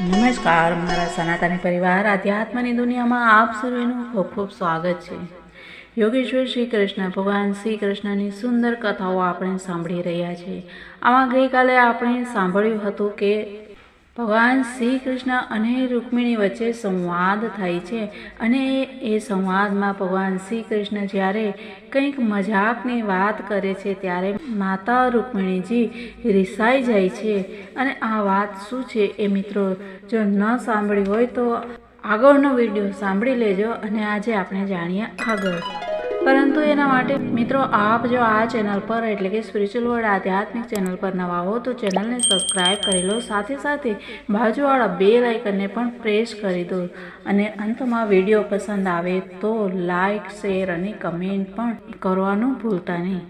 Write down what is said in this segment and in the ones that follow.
નમસ્કાર, મારા સનાતની પરિવાર, આધ્યાત્મની દુનિયામાં આપ સર્વેનું ખૂબ ખૂબ સ્વાગત છે. યોગેશ્વર શ્રી કૃષ્ણ ભગવાન શ્રી કૃષ્ણની સુંદર કથાઓ આપણે સાંભળી રહ્યા છીએ. આમાં ગઈકાલે આપણે સાંભળ્યું હતું કે ભગવાન શ્રી કૃષ્ણ અને રૂકમિણી વચ્ચે સંવાદ થાય છે અને એ સંવાદમાં ભગવાન શ્રી કૃષ્ણ જ્યારે કંઈક મજાકની વાત કરે છે ત્યારે માતા રૂકમિણીજી રિસાઈ જાય છે. અને આ વાત શું છે એ મિત્રો જો ન સાંભળી હોય તો આગળનો વીડિયો સાંભળી લેજો અને આજે આપણે જાણીએ આગળ. પરંતુ એના માટે મિત્રો, આપ જો આ ચેનલ પર એટલે કે સ્પિરિચ્યુઅલ વર્લ્ડ આધ્યાત્મિક ચેનલ પર નવા હો, તો ચેનલને સબસ્ક્રાઈબ કરી લો. સાથે સાથે બાજુવાળા બે લાઇકનને પણ પ્રેસ કરી દો. અને અંતમાં વીડિયો પસંદ આવે તો લાઈક શેર અને કમેન્ટ પણ કરવાનું ભૂલતા નહીં.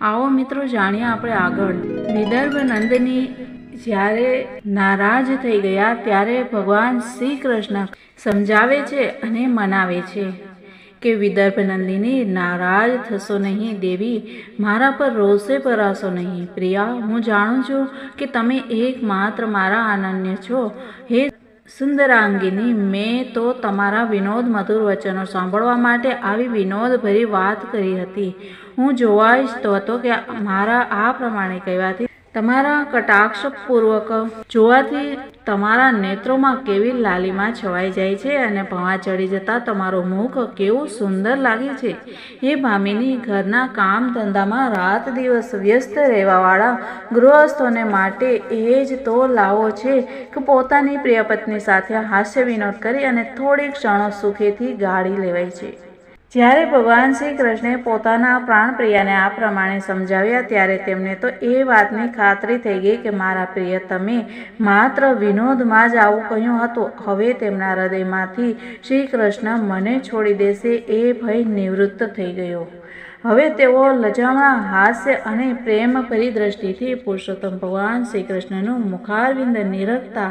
આવો મિત્રો, જાણીએ આપણે આગળ. વિદર્ભ નંદની જ્યારે નારાજ થઈ ગયા, ત્યારે ભગવાન શ્રી કૃષ્ણ સમજાવે છે અને મનાવે છે. કે વિદર્ભ નંદિની નારાજ થશો નહીં દેવી, મારા પર રોષે પરાશો નહીં. પ્રિયા, હું જાણું છું કે તમે એકમાત્ર મારા અનન્ય છો. હે સુંદરાંગીની, મેં તો તમારા વિનોદ મધુર વચનો સાંભળવા માટે આવી વિનોદભરી વાત કરી હતી. હું જોવા ઈચ્છતો હતો કે મારા આ પ્રમાણે કહેવાથી તમારા કટાક્ષપૂર્વક જોવાથી તમારા નેત્રોમાં કેવી લાલીમાં છવાઈ જાય છે અને ભવા ચડી જતા તમારું મુખ કેવું સુંદર લાગે છે, એ ભામીની ઘરના કામ ધંધામાં રાત દિવસ વ્યસ્ત રહેવાવાળા ગૃહસ્થોને માટે એ જ તો લાવો છે કે પોતાની પ્રિય પત્ની સાથે હાસ્ય વિનોદ કરી અને થોડી ક્ષણો સુખેથી ગાળી લેવાય છે. જ્યારે ભગવાન શ્રી કૃષ્ણે પોતાના પ્રાણપ્રિયાને આ પ્રમાણે સમજાવ્યા ત્યારે તેમને તો એ વાતની ખાતરી થઈ ગઈ કે, મારા પ્રિય, તમે માત્ર વિનોદમાં જ આવું કહ્યું હતું. હવે તેમના હૃદયમાંથી શ્રી કૃષ્ણ મને છોડી દેશે એ ભય નિવૃત્ત થઈ ગયો. હવે તેઓ લજામણા હાસ્ય અને પ્રેમ પરિદ્રષ્ટિથી પુરુષોત્તમ ભગવાન શ્રી કૃષ્ણનું મુખારવિંદ નિરખતા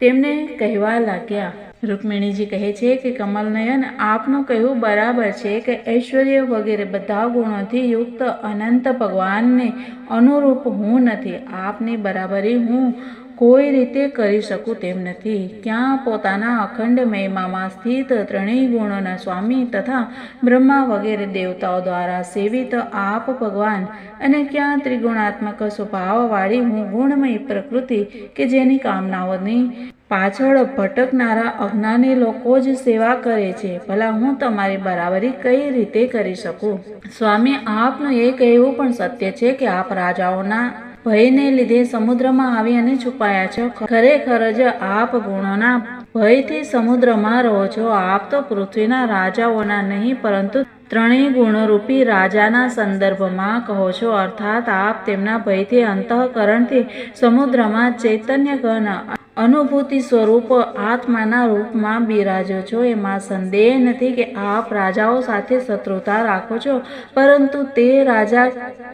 તેમને કહેવા લાગ્યા. રૂકમિણીજી કહે છે કે કમલનયન આપનું કહેવું બરાબર છે કે ઐશ્વર્ય વગેરે બધા ગુણોથી યુક્ત અનંત ભગવાનને અનુરૂપ હું નથી. આપની બરાબરી હું કોઈ રીતે કરી શકું તેમ નથી. ક્યાં પોતાના અખંડ મહિમામાં સ્થિત ત્રણેય ગુણોના સ્વામી તથા બ્રહ્મા વગેરે દેવતાઓ દ્વારા સેવિત આપ ભગવાન અને ક્યાં ત્રિગુણાત્મક સ્વભાવવાળી હું ગુણમય પ્રકૃતિ કે જેની કામનાઓની પાછળ ભટકનારા અજ્ઞાની લોકો જ સેવા કરે છે. ભલા હું તમારી બરાબરી કઈ રીતે કરી શકું? સ્વામી, આપનું એ કહેવું પણ સત્ય છે કે આપ રાજાઓના ભયને લીધે સમુદ્રમાં આવી અને છુપાયા છો. ખરેખર જ આપ ગુણોના ભયથી સમુદ્રમાં રહો છો. આપ તો પૃથ્વીના રાજાઓના નહીં, પરંતુ ત્રણેય ગુણરૂપી રાજાના સંદર્ભમાં કહો છો. અર્થાત આપ તેમના ભયથી અંતઃકરણથી સમુદ્રમાં ચૈતન્ય ઘન અનુભૂતિ સ્વરૂપ આત્માના રૂપમાં બિરાજો છો. એમાં સંદેહ નથી કે આપ રાજાઓ સાથે શત્રુતા રાખો છો, પરંતુ તે રાજા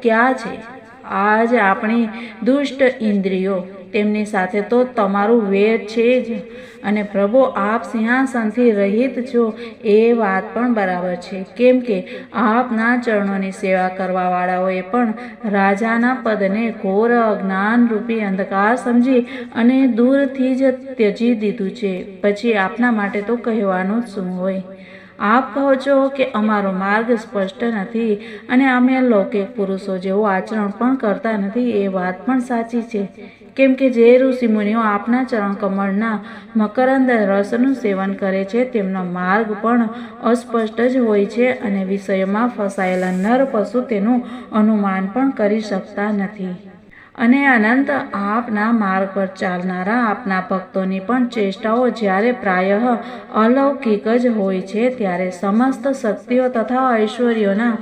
ક્યાં છે? આજ આપણી દુષ્ટ ઇન્દ્રિયો. તેમની સાથે તો તમારું વેર છે જ. અને પ્રભુ, આપ સિંહાસનથી રહિત છો. એ વાત પણ બરાબર છે. કેમ કે આપના ચરણોની સેવા કરવાવાળાઓએ પણ રાજાના પદને ઘોર અજ્ઞાનરૂપી અંધકાર સમજી અને દૂરથી જ ત્યજી દીધું છે. પછી આપના માટે તો કહેવાનું જ શું હોય? આપ કહો છો કે અમારો માર્ગ સ્પષ્ટ નથી અને અમે લૌકિક પુરુષો જેવું આચરણ પણ કરતા નથી, એ વાત પણ સાચી છે. કેમ કે જે ઋષિમુનિઓ આપના ચરણ કમળના મકરંદ રસનું સેવન કરે છે, તેમનો માર્ગ પણ અસ્પષ્ટ જ હોય છે અને વિષયમાં ફસાયેલા નર પશુ તેનું અનુમાન પણ કરી શકતા નથી. અને અનંત આપના માર્ગ પર ચાલનારા આપના ભક્તોની પણ ચેષ્ટાઓ જ્યારે પ્રાયઃ અલૌકિક જ હોય છે, ત્યારે સમસ્ત શક્તિઓ તથા ઐશ્વર્યોના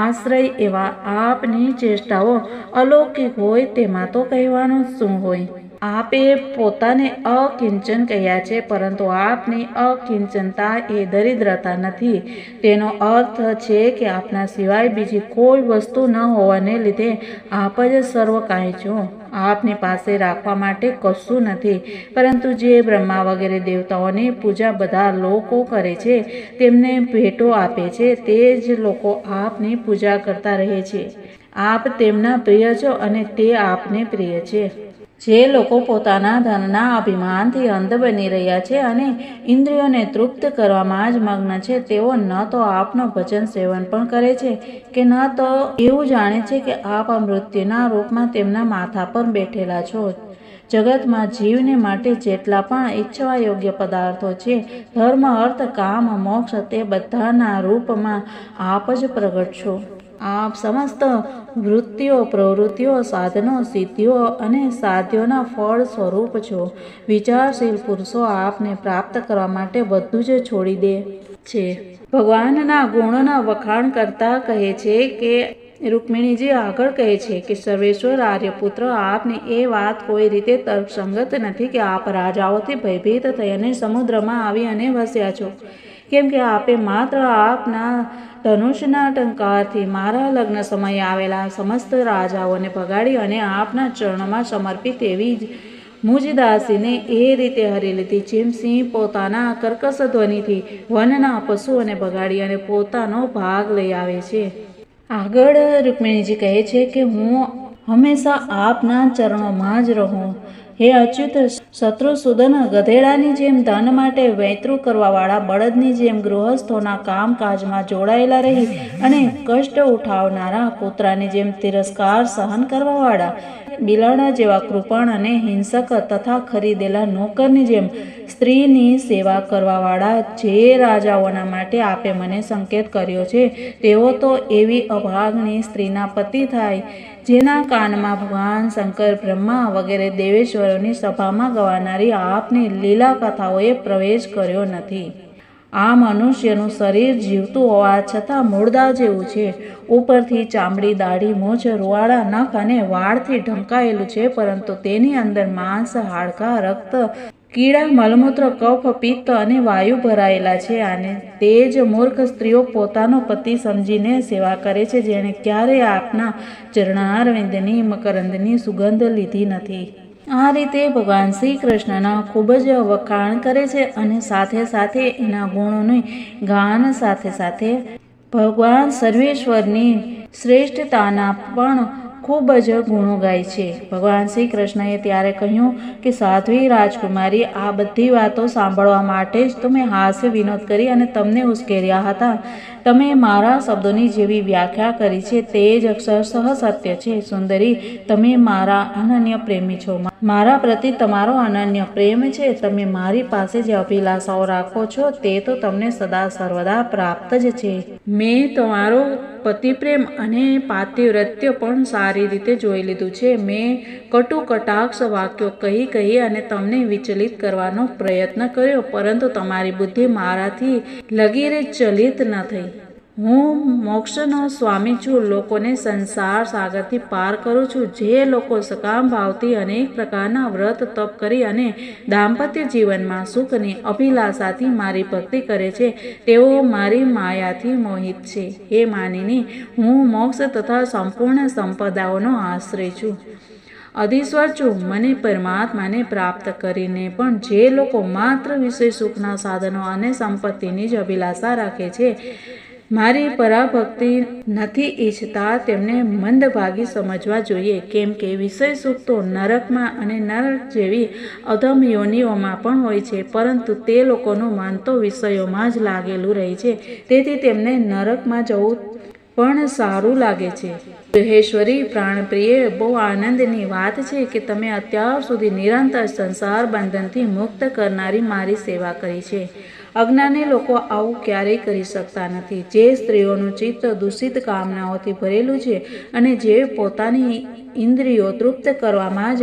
આશ્રય એવા આપની ચેષ્ટાઓ અલૌકિક હોય તેમાં તો કહેવાનું શું હોય? આપે પોતાને અકિંચન કહ્યા છે, પરંતુ આપની અકિંચનતા એ દરિદ્રતા નથી. તેનો અર્થ છે કે આપના સિવાય બીજી કોઈ વસ્તુ ન હોવાને લીધે આપ જ સર્વ કાંઈ છો. આપની પાસે રાખવા માટે કશું નથી, પરંતુ જે બ્રહ્મા વગેરે દેવતાઓની પૂજા બધા લોકો કરે છે, તેમને ભેટો આપે છે, તે જ લોકો આપની પૂજા કરતા રહે છે. આપ તેમના પ્રિય છો અને તે આપને પ્રિય છે. જે લોકો પોતાના ધનના અભિમાનથી અંધ બની રહ્યા છે અને ઇન્દ્રિયોને તૃપ્ત કરવામાં જ મગ્ન છે, તેઓ ન તો આપનો ભજન સેવન પણ કરે છે કે ન તો એવું જાણે છે કે આપ મૃત્યુના રૂપમાં તેમના માથા પર બેઠેલા છો. જગતમાં જીવને માટે જેટલા પણ ઈચ્છવા યોગ્ય પદાર્થો છે, ધર્મ, અર્થ, કામ, મોક્ષ, તે બધાના રૂપમાં આપ જ પ્રગટ છો. આપ સમસ્ત વૃત્તિઓ, પ્રવૃત્તિઓ, સાધનો, સિદ્ધિઓ અને સાધ્યોના ફળ સ્વરૂપ છો. વિચારશીલ પુરુષો આપને પ્રાપ્ત કરવા માટે બધું જ છોડી દે છે. ભગવાનના ગુણોના વખાણ કરતા કહે છે કે, રૂકમિણીજી આગળ કહે છે કે, સર્વેશ્વર આર્યપુત્ર, આપની એ વાત કોઈ રીતે તર્કસંગત નથી કે આપ રાજાઓથી ભયભીત થઈ અને સમુદ્રમાં આવી અને વસ્યા છો. કેમ કે આપે માત્ર આપના ધનુષના ટંકારથી મારા લગ્ન સમયે આવેલા સમસ્ત રાજાઓને ભગાડી અને આપના ચરણમાં સમર્પિત એવી જ મુજદાસીને એ રીતે હરી લીધી, જેમ સિંહ પોતાના કર્કશ ધ્વનિથી વનના પશુઓને ભગાડી અને પોતાનો ભાગ લઈ આવે છે. આગળ રૂકમિણીજી કહે છે કે હું હંમેશા આપના ચરણોમાં જ રહું. હે અચ્યુત શત્રુસૂદન ગધેડાની જેમ ધન માટે વૈતરું કરવાવાળા બળદની જેમ ગૃહસ્થોના કામકાજમાં જોડાયેલા રહી અને કષ્ટ ઉઠાવનારા કૂતરાની જેમ તિરસ્કાર સહન કરવાવાળા, બિલાડા જેવા કૃપણ અને હિંસક તથા ખરીદેલા નોકરની જેમ સ્ત્રીની સેવા કરવાવાળા જે રાજાઓના માટે આપે મને સંકેત કર્યો છે, તેઓ તો એવી અભાગની સ્ત્રીના પતિ થાય જેના કાનમાં ભગવાન, શંકર, બ્રહ્મા વગેરે દેવેશ્વરોની સભામાં ગવાનારી આપની લીલા કથાઓએ પ્રવેશ કર્યો નથી. આ મનુષ્યનું શરીર જીવતું હોવા છતાં મૂળદા જેવું છે. ઉપરથી ચામડી, દાઢી, મોજ, રૂવાડા, નખ અને વાળથી ઢંકાયેલું છે, પરંતુ તેની અંદર માંસ, હાડકાં, રક્ત કીડા, મલમૂત્ર, કફ, પિત્ત અને વાયુ ભરાયેલા છે અને તે જ મૂર્ખ સ્ત્રીઓ પોતાનો પતિ સમજીને સેવા કરે છે, જેણે ક્યારેય આપના ચરણારવિંદની, મકરંદની સુગંધ લીધી નથી. આ રીતે ભગવાન શ્રી કૃષ્ણના ખૂબ જ વખાણ કરે છે અને સાથે સાથે એના ગુણોનું ગાન સાથે સાથે ભગવાન સર્વેશ્વરની શ્રેષ્ઠતાના પણ ખૂબ જ ગુણો ગાય છે. ભગવાન શ્રી કૃષ્ણએ ત્યારે કહ્યું કે, સાધ્વી રાજકુમારી, આ બધી વાતો સાંભળવા માટે જ તો મેં હાસ્ય વિનોદ કરી અને તમને ઉશ્કેર્યા હતા. તમે મારા શબ્દોની જેવી વ્યાખ્યા કરી છે. તે જ અક્ષરશઃ સત્ય છે. સુંદરી, તમે મારા અનન્ય પ્રેમી છો. મારા પ્રતિ તમારો અનન્ય પ્રેમ છે. તમે મારી પાસે જે અભિલાષાઓ રાખો છો, તે તો તમને સદા સર્વદા પ્રાપ્ત જ છે. મેં તમારો પતિપ્રેમ અને પાતિવ્રત્ય પણ સારી રીતે જોઈ લીધું છે. મેં કટુ કટાક્ષ વાક્યો કહી કહી અને તમને વિચલિત કરવાનો પ્રયત્ન કર્યો, પરંતુ તમારી બુદ્ધિ મારાથી લગીરે ચલિત ન થઈ. હું મોક્ષનો સ્વામી છું. લોકોને સંસાર સાગરથી પાર કરું છું. જે લોકો સકામ ભાવથી અનેક પ્રકારના વ્રત તપ કરી અને દાંપત્ય જીવનમાં સુખની અભિલાષાથી મારી ભક્તિ કરે છે, તેઓ મારી માયાથી મોહિત છે. એ માનીને, હું મોક્ષ તથા સંપૂર્ણ સંપદાઓનો આશ્રય છું. અધીશ્વર છું. મને પરમાત્માને પ્રાપ્ત કરીને પણ જે લોકો માત્ર વિષય સુખના સાધનો અને સંપત્તિની જ અભિલાષા રાખે છે મારી પરાભક્તિ નથી ઈચ્છતા તેમને મંદભાગી સમજવા જોઈએ, કેમ કે વિષય સુખ તો નરકમાં અને નરક જેવી અધમ યોનિઓમાં પણ હોય છે, પરંતુ તે લોકોનું માન તો વિષયોમાં જ લાગેલું રહે છે. તેથી તેમને નરકમાં જવું પણ સારું લાગે છે. દહેશ્વરી પ્રાણપ્રિય, બહુ આનંદની વાત છે કે તમે અત્યાર સુધી નિરંતર સંસાર બંધનથી મુક્ત કરનારી મારી સેવા કરી છે. અજ્ઞાની લોકો આવું ક્યારેય કરી શકતા નથી. જે સ્ત્રીઓનું ચિત્ત દૂષિત કામનાઓથી ભરેલું છે અને જે પોતાની ઇન્દ્રિયો તૃપ્ત કરવામાં જ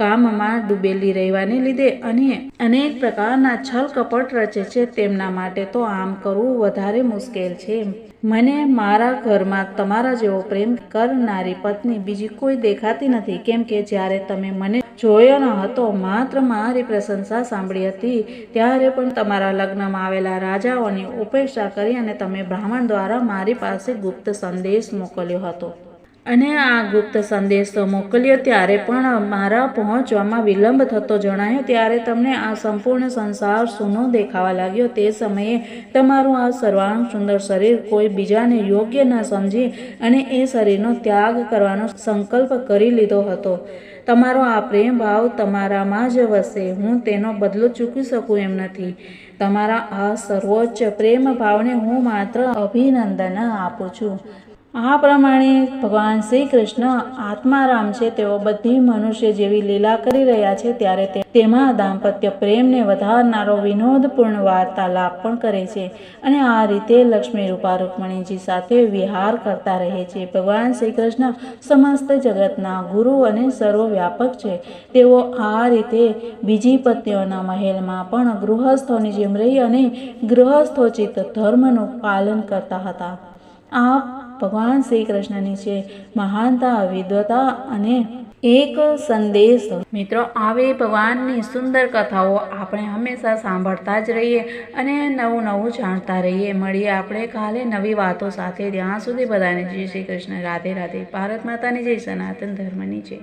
કામમાં ડૂબેલી રહેવાને લીધે અને અનેક પ્રકારના છલ કપટ રચે છે તેમના માટે તો આમ કરવું વધારે મુશ્કેલ છે. મને મારા ઘરમાં તમારા જેવો પ્રેમ કરનારી પત્ની બીજી કોઈ દેખાતી નથી, કેમ કે જ્યારે તમે મને જોયો ન હતો, માત્ર મારી પ્રશંસા સાંભળી હતી, ત્યારે પણ તમારા લગ્નમાં આવેલા રાજાઓની ઉપેક્ષા કરી અને તમે બ્રાહ્મણ દ્વારા મારી પાસે ગુપ્ત સંદેશ મોકલ્યો હતો. અને આ ગુપ્ત સંદેશ મોકલ્યો ત્યારે પણ મારા પહોંચવામાં વિલંબ થતો જણાયો. ત્યારે તમને આ સંપૂર્ણ સંસાર સૂનો દેખાવા લાગ્યો. તે સમયે તમારું આ સર્વાંગ સુંદર શરીર કોઈ બીજાને યોગ્ય ન સમજી અને એ શરીરનો ત્યાગ કરવાનો સંકલ્પ કરી લીધો હતો. તમારો આ પ્રેમ ભાવ તમારામાં જ વસે. હું તેનો બદલો ચૂકવી શકું એમ નથી. તમારા આ સર્વોચ્ચ પ્રેમ ભાવને હું માત્ર અભિનંદન આપું છું. આ પ્રમાણે ભગવાન શ્રી કૃષ્ણ આત્મારામ છે, તેઓ બધી મનુષ્ય જેવી લીલા કરી રહ્યા છે, ત્યારે તેમાં દાંપત્ય પ્રેમને વધારનારો વિનોદપૂર્ણ વાર્તાલાપ પણ કરે છે અને આ રીતે લક્ષ્મી રૂપા રૂકમણીજી સાથે વિહાર કરતા રહે છે. ભગવાન શ્રી કૃષ્ણ સમસ્ત જગતના ગુરુ અને સર્વવ્યાપક છે. તેઓ આ રીતે બીજી પત્નીઓના મહેલમાં પણ ગૃહસ્થોની જેમ રહી અને ગૃહસ્થોચિત ધર્મનું પાલન કરતા હતા. આ ભગવાન શ્રી કૃષ્ણની છે મહાનતા વિદ્વતા અને એક સંદેશ. મિત્રો, આવી ભગવાનની સુંદર કથાઓ આપણે હંમેશા સાંભળતા જ રહીએ અને નવું નવું જાણતા રહીએ. મળીએ આપણે કાલે નવી વાતો સાથે. ત્યાં સુધી બધાને જય શ્રી કૃષ્ણ. રાધે રાધે. ભારત માતાની જય સનાતન ધર્મની જય.